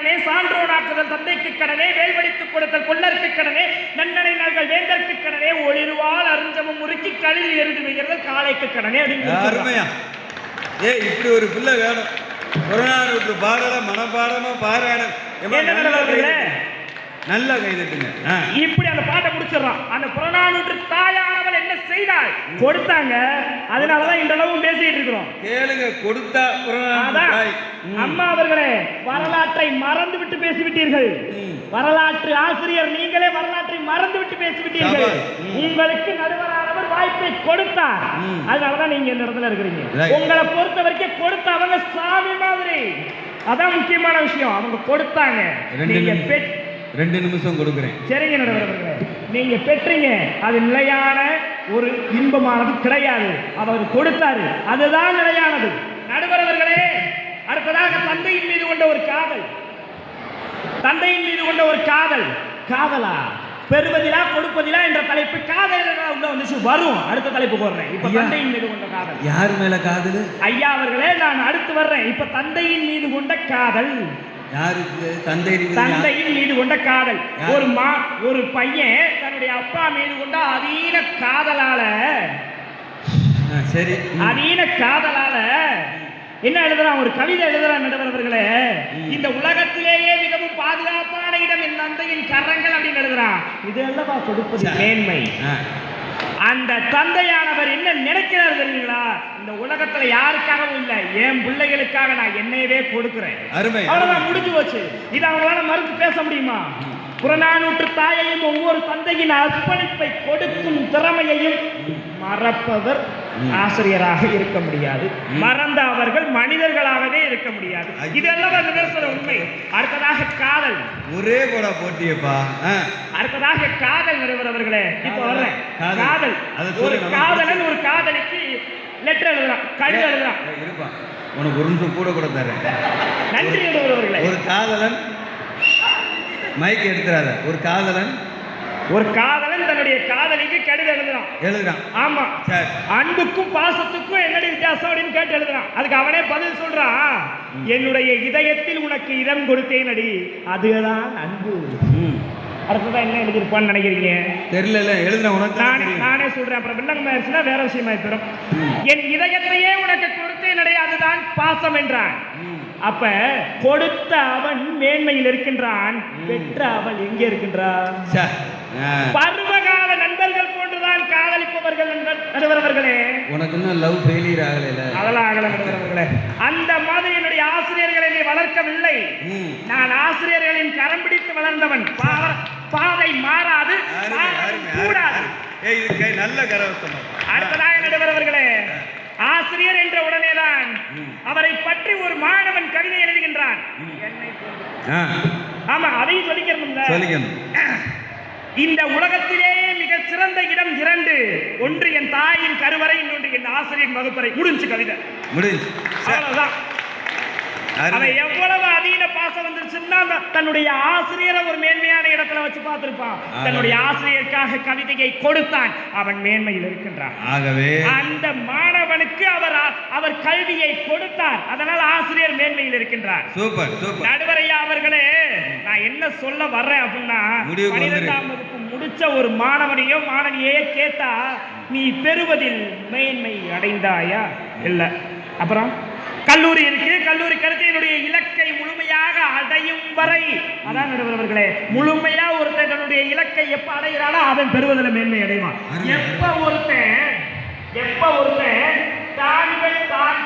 கடனே சான்றோனாக்குதல் தந்தைக்கு கடனே வேல்வடித்து கொடுத்தல் கொள்ளருக்கு கடனே நன்னனை நல்கள் வேந்தற்கு கடனே ஒளிர்வால் அருஞ்சமும் முறுக்கி களில் எரிந்து வைக்கிறது காளைக்கு கடனே அப்படின்னு அருமையா. ஏய் இப்படி ஒரு பிள்ளை வேணும். புறநானூற்று பாடல மனப்பாடமா பாராயணம். நல்லா? கைதட்டுங்க. இப்படி அந்த பாட்டை முடிச்சிடறான் அந்த புறநானூற்று தாயானவள் என்ன செய்தாள்? கொடுத்தாங்க. அதனாலதான் இந்த அளவும் பேசிட்டு இருக்கிறோம். கேளுங்க கொடுத்தா. அம்மா அவர்களே வரலாற்றை மறந்து விட்டு பேசிவிட்டீர்கள். வரலாற்று ஆசிரியர் நீங்களே வரலாற்றை மறந்து விட்டு பேசிவிட்டீர்கள். உங்களுக்கு நடுவரானவர் வாய்ப்பை கொடுத்தார். அதனாலதான் நீங்க இந்த இடத்துல இருக்கிறீங்க. உங்களை பொறுத்த வரைக்கும் கொடுத்த அவங்க சாமி மாதிரி. அதான் முக்கியமான விஷயம். அவங்க கொடுத்தாங்க. நீங்க ரெண்டு நிமிஷம் கொடுக்குறேன். சரிங்க நடுவர் நீங்க பெற்றீங்க. அது நிலையான ஒரு இன்பமானது கிடையாது. அவர் கொடுத்தாரு. அதுதான் நிலையானது. நடுவர் அவர்களே அடுத்ததாக தந்தையின் மீது கொண்ட ஒரு காதல். தந்தையின் மீது கொண்ட ஒரு காதல். காதலா? பெறுவதிலா கொடுப்பதிலா என்ற தலைப்பு காதல் உள்ள வந்துச்சு வரும். அடுத்த தலைப்பு போடுறேன். இப்ப. தந்தையின் மீது கொண்ட காதல். யார் மேல காதல்? ஐயா அவர்களே நான் அடுத்து வர்றேன். இப்ப தந்தையின் மீது கொண்ட காதல். யாருக்கு தந்தை? தந்தையின் மீது கொண்ட காதல்? ஒரு மா ஒரு பையன் தன்னுடைய அப்பா மீது கொண்ட அதீன காதலால சரி. அதீன காதலால என்ன எழுதுறான் ஒரு கவிதை எழுதுறான் நடுவர்களே இந்த உலகத்திலேயே மிகவும் பாதுகாப்பான இடம் என் தந்தையின் கரங்கள் அப்படின்னு எழுதுறான் இது அல்லவா கொடுப்பது. மேன்மை. அந்த தந்தையானவர் என்ன நினைக்கிறார் தெரியுங்களா? இந்த உலகத்துல யாருக்காகவும் இல்ல. என் பிள்ளைகளுக்காக நான் என்னையவே கொடுக்கிறேன். அருமை அவ்வளவுதான் முடிஞ்சு போச்சு. இது அவங்களால மறுத்து பேச முடியுமா? புறநானூற்று தாயையும் ஒவ்வொரு தந்தையின் அர்ப்பணிப்பை கொடுக்கும் திறமையையும் மறப்பவர் ஆசிரியராக இருக்க முடியாது. மறந்த அவர்கள் மனிதர்களாகவே இருக்க முடியாது. இதெல்லாம் அந்த பேசுற உண்மை. அடுத்ததாக காதல். ஒரே போடா போட்டியப்பா. அடுத்ததாக காதல் நிறுவனவர்களே இப்போ காதல். ஒரு காதலன் ஒரு காதலிக்கு லெட்டர் எழுதுறான் கடிதம் எழுதுறான் ஏய், இருப்பா. உனக்கு ஒரு நிமிஷம் கூட கூட தரேன். நன்றி ஒரு காதலன் மைக் எடுத்துறாத. ஒரு காதலன் ஒரு காதலன் தன்னுடைய காதலிக்கு கடிதம் எழுதுறான் எழுதுறான். ஆமா. சரி. அன்புக்கும் பாசத்துக்கும் என்னடி வித்தியாசம் அப்படின்னு கேட்டு எழுதுறான். அதுக்கு அவனே பதில் சொல்றான். என்னுடைய இதயத்தில் உனக்கு இடம் கொடுத்தேன் அடி அதுதான் அன்பு. அடுத்ததான் என்ன எழுதியிருப்பான்னு நினைக்கிறீங்க? தெரியல எழுதுன உனக்கு நானே. நானே சொல்றேன். அப்புறம் பின்னங்க ஆயிடுச்சுன்னா வேற விஷயமா போயிடும். என் இதயத்தையே உனக்கு கொடுத்தேன் அதுதான் பாசம் என்றான். அப்ப கொடுத்த அவன் மேன்மையில் இருக்கின்றான். பெற்ற அவள் எங்கே இருக்கின்றான். பருவகால நண்பர்கள் போன்றுதான் காதலிப்பவர்கள் நண்பர் நடுவரவர்களே. உனக்கு இன்னும் லவ் ஃபெயிலியர் ஆகலைல. அதெல்லாம் ஆகல நடுவரவர்களே. அந்த மாதிரி என்னுடைய ஆசிரியர்கள் என்னை வளர்க்கவில்லை. நான் ஆசிரியர்களின் கரம் பிடித்து வளர்ந்தவன். பாதை மாறாது கூடாது. நல்ல கரவசம் அடுத்ததாக நடுவரவர்களே ஆசிரியர் என்ற உடனேதான் ம். அவரை பற்றி ஒரு மாணவன் கவிதை எழுதுகின்றான். ஆமா அதையும் சொல்லிக்கணும் இந்த. உலகத்திலேயே மிக சிறந்த இடம் இரண்டு. ஒன்று என் தாயின் கருவறை இன்னொன்று என் ஆசிரியர் வகுப்பறை. முடிஞ்சு கவிதை. முடிஞ்சு. சே. அவ்வளவுதான். அருமை. அவன் எவ்வளவு அதீன பாசம் வந்துருச்சுன்னா தன்னுடைய ஆசிரியரை ஒரு இடத்துல வச்சு பார்த்திருப்பான். தன்னுடைய ஆசிரியருக்காக கவிதையை கொடுத்தான். அவன் மேன்மையில் இருக்கின்றான். ஆகவே அந்த மாணவனுக்கு அவர் அவர் கல்வியை கொடுத்தார். அதனால் ஆசிரியர் மேன்மையில் இருக்கின்றார். Super super. நடுவரையா அவர்களே நான் என்ன சொல்ல வர்றேன் அப்படின்னா. பன்னிரெண்டாம் வகுப்பு முடிச்ச ஒரு மாணவனையோ மாணவியே கேட்டா நீ பெறுவதில் மேன்மை அடைந்தாயா? இல்ல. அப்புறம்? கல்லூரி இருக்கு. கல்லூரி கருத்து என்னுடைய இலக்கை முழுமையாக அடையும் வரை. அதான் நடுவர் அவர்களே முழுமையா ஒருத்தன் தன்னுடைய இலக்கை எப்ப அடைகிறானோ அவன் பெறுவதில் மேன்மை அடைவான். எப்ப ஒருத்தன் எப்ப ஒருத்தன் தாங்கள் தான்